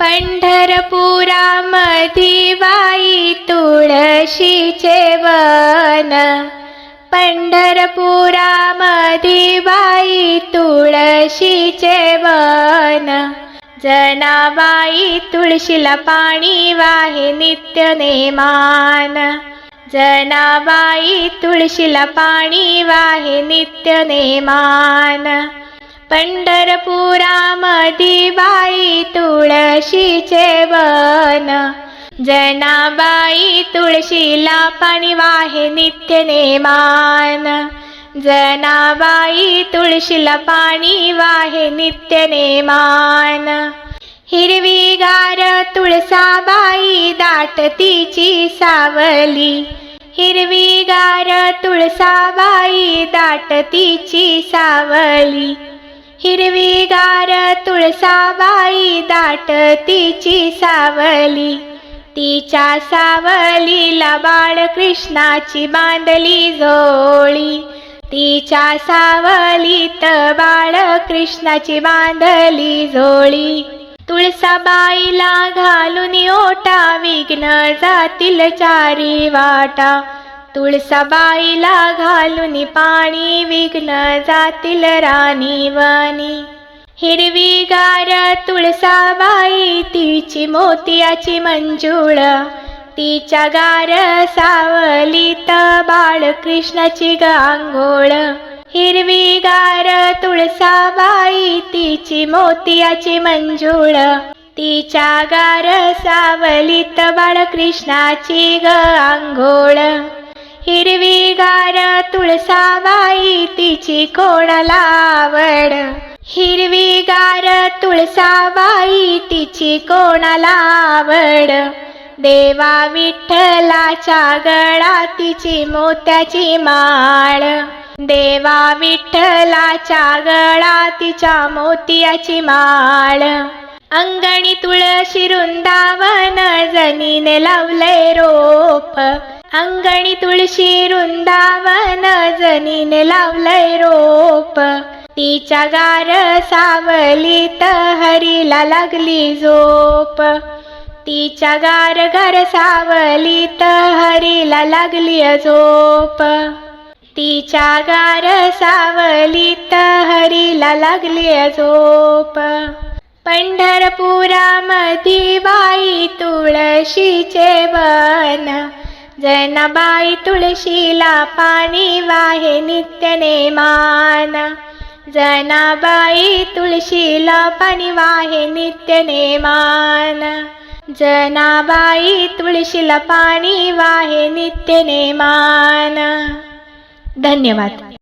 पंढरपुरामधी बाई तुळशीचे वन पंढरपुरामधी बाई तुळशीचे वन जनाबाई तुळशीला पाणी वाहे नित्य नेमान. जनाबाई तुळशीला पाणी वाहे नित्य नेमान. पंढरपुरामधी बाई तुळशीचे वन जनाबाई तुळशीला पाणी वाहे नित्य नेमान. जनाबाई तुळशीला पाणी वाहे नित्य नेमान. हिरवीगार तुळसाबाई दाट तिची सावली हिरवीगार तुळसाबाई दाट तिची सावली. हिरवीगार तुळसाबाई दाट तिची सावली. तिच्या सावलीला बाळकृष्णाची बांधली जोळी. तिच्या सावलीत बाळकृष्णाची बांधली जोळी. तुळसाबाईला घालून ओटा विघ्न जातील चारी वाटा. तुळसाबाईला घालून पाणी विघ्न जातील राणी वनी हिरवीगार तुळसाबाई तिची मोतियाची मंजुळ. तिच्या गार सावलीत बाळकृष्णाची गांगोळ. हिरवीगार तुळसाबाई तिची मोतियाची मंजुळ. तिच्या गार सावलीत बाळकृष्णाची ग आंघोळ तुळसाबाई तिची कोणाला आवड हिरवीगार तुळसाबाई तिची कोणाला आवड देवा विठ्ठलाच्या गळा तिची मोत्याची माळ. देवा विठ्ठलाच्या गळा तिच्या मोतियाची माळ. अंगणी तुळशी वृंदावन जनीने लावले रोप. अंगणी तुळशी वृंदावन जनीने लावलंय रोप. तिच्या गार सावलीत हरीला लागली झोप. तिच्या गार गार सावलीत हरीला लागली झोप. तिच्या गार सावलीत हरीला लागली झोप. पंढरपुरामधी बाई तुळशीचे वन जनाबाई तुळशीला पाणी वाहे नित्य नेमान. जनाबाई तुळशीला पाणी वाहे नित्य नेमान. जनाबाई तुळशीला पाणी वाहे नित्य नेमान. धन्यवाद.